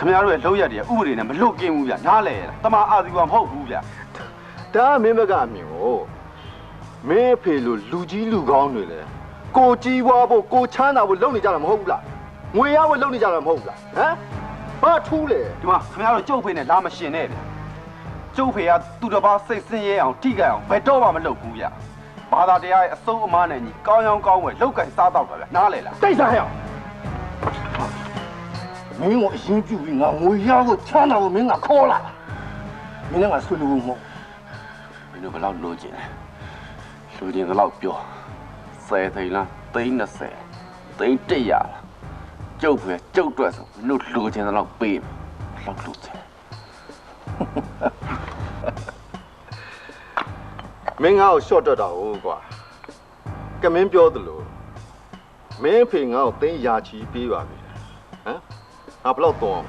ခင်ဗျားတို့ရဲ့လောက်ရက်တွေဥပဒေနဲ့မလွတ်ကင်းဘူးဗျနားလေရတမအာဇီဝမဟုတ်ဘူးဗျဒါကမင်းဘက်ကအမြင်ကိုမင်းအဖေလိုလူကြီးလူကောင်းတွေလေကိုကြီးပွားဖို့ကိုချမ်းသာဖို့လုပ်နေကြတာမဟုတ်ဘူးလားငွေရဖို့လုပ်နေကြတာမဟုတ်ဘူးလားဟမ်ဘာထူးလေဒီမှာခင်ဗျားတို့ကျုပ်ဖေနဲ့လာမရှင်နဲ့ဗျကျုပ်ဖေကသူတစ်ပါးစိတ်ဆင်းရဲအောင်ထိကြအောင်ဘယ်တော့မှမလုပ်ဘူးဗျဘာသာတရားရဲ့အဆုံးအမနဲ့ညီကောင်းရောင်းကောင်းဝယ်လောက်ကင်စားတော့တာဗျနားလေလားတိတ်စားရအောင် မင်းကိုအရင်ပြုပြီးငါငွေရဖို့ချမ်းသာဖို့မင်းကခေါ်လာမင်းကဆွေးနွေးဖို့မဟုတ်မင်းတို့ဘယ်လောက်လိုချင်လဲလိုချင်သလောက်ပြော10သိန်းလားသိန်း20သိန်း100လားကျုပ်ဖေကျုပ်အတွက်ဆိုမင်းတို့လိုချင်သလောက်ပေးမယ်ဘယ်လောက်လိုချင်မင်းငါ့ကိုရှော့တက်တာဟုတ်ကွာကမင်းပြောသလိုမင်းအဖေငါ့ကိုသိန်းရာချီပေးပါပြီဟမ် Aplaudo.